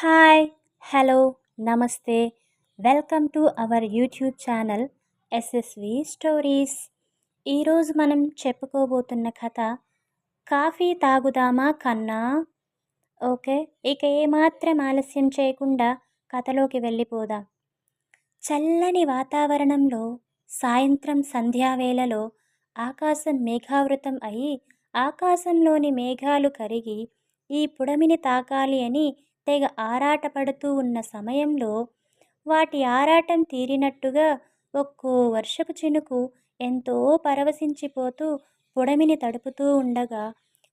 Hi hello namaste. Welcome to our YouTube channel SSV stories. ఈరోజు మనం చెప్పుకోబోతున్న కథ coffee తాగుదామా కన్నా? ఓకే ఇక ఏమాత్రం ఆలస్యం చేయకుండా కథలోకి వెళ్ళిపోదాం. చల్లని వాతావరణంలో సాయంత్రం సంధ్యావేళలో ఆకాశం మేఘావృతం అయి ఆకాశంలోని మేఘాలు కరిగి ఈ పుడమిని తాకాలి అని తెగ ఆరాటపడుతూ ఉన్న సమయంలో వాటి ఆరాటం తీరినట్టుగా ఒక్కో వర్షపు చినుకు ఎంతో పరవశించిపోతూ పొడమిని తడుపుతూ ఉండగా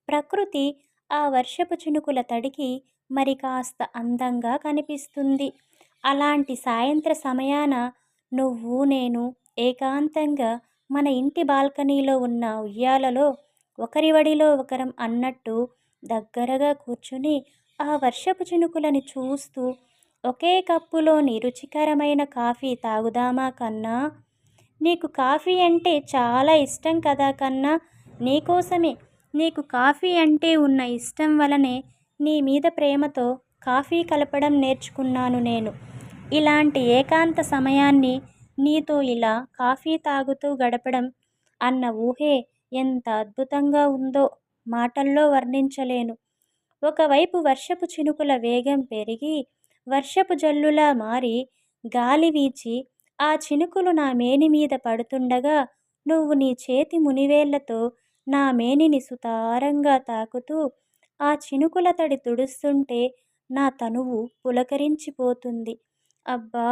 ప్రకృతి ఆ వర్షపు చినుకుల తడికి మరి కాస్త అందంగా కనిపిస్తుంది. అలాంటి సాయంత్ర సమయాన నువ్వు నేను ఏకాంతంగా మన ఇంటి బాల్కనీలో ఉన్న ఉయ్యాలలో ఒకరి వడిలో ఒకరం అన్నట్టు దగ్గరగా కూర్చుని ఆ వర్షపు చినుకులని చూస్తూ ఒకే కప్పులోని రుచికరమైన కాఫీ తాగుదామా కన్నా? నీకు కాఫీ అంటే చాలా ఇష్టం కదా కన్నా? నీకోసమే నీకు కాఫీ అంటే ఉన్న ఇష్టం వలనే నీ మీద ప్రేమతో కాఫీ కలపడం నేర్చుకున్నాను నేను. ఇలాంటి ఏకాంత సమయాన్ని నీతో ఇలా కాఫీ తాగుతూ గడపడం అన్న ఊహే ఎంత అద్భుతంగా ఉందో మాటల్లో వర్ణించలేను. ఒకవైపు వర్షపు చినుకుల వేగం పెరిగి వర్షపు జల్లులా మారి గాలి వీచి ఆ చినుకులు నా మేని మీద పడుతుండగా నువ్వు నీ చేతి మునివేళ్ళతో నా మేనిని సుతారంగా తాకుతూ ఆ చినుకుల తడి తుడుస్తుంటే నా తనువు పులకరించిపోతుంది. అబ్బా!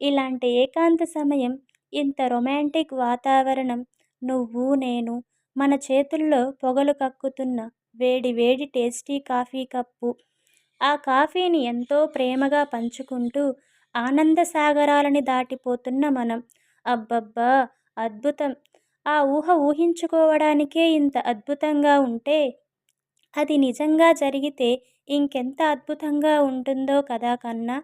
ఇలాంటి ఏకాంత సమయం ఇంత రొమాంటిక్ వాతావరణం నువ్వు నేను మన చేతుల్లో పొగలు కక్కుతున్న వేడి వేడి టేస్టీ కాఫీ కప్పు. ఆ కాఫీని ఎంతో ప్రేమగా పంచుకుంటూ ఆనంద సాగరాలని దాటిపోతున్న మనం. అబ్బబ్బా! అద్భుతం! ఆ ఊహ ఊహించుకోవడానికే ఇంత అద్భుతంగా ఉంటే అది నిజంగా జరిగితే ఇంకెంత అద్భుతంగా ఉంటుందో కదా కన్నా.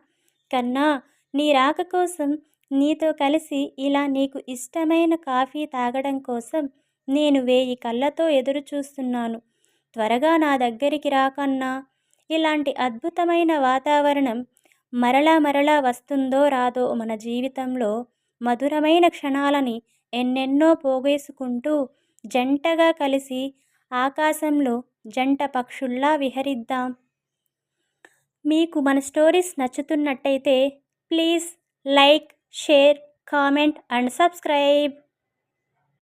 కన్నా నీ రాక కోసం నీతో కలిసి ఇలా నీకు ఇష్టమైన కాఫీ తాగడం కోసం నేను వేయి కళ్ళతో ఎదురు చూస్తున్నాను త్వరగా నా దగ్గరికి రాకన్నా ఇలాంటి అద్భుతమైన వాతావరణం మరలా మరలా వస్తుందో రాదో మన జీవితంలో మధురమైన క్షణాలని ఎన్నెన్నో పోగేసుకుంటూ జంటగా కలిసి ఆకాశంలో జంట పక్షుల్లా విహరిద్దాం. మీకు మన stories నచ్చుతున్నట్టయితే please like share comment and subscribe.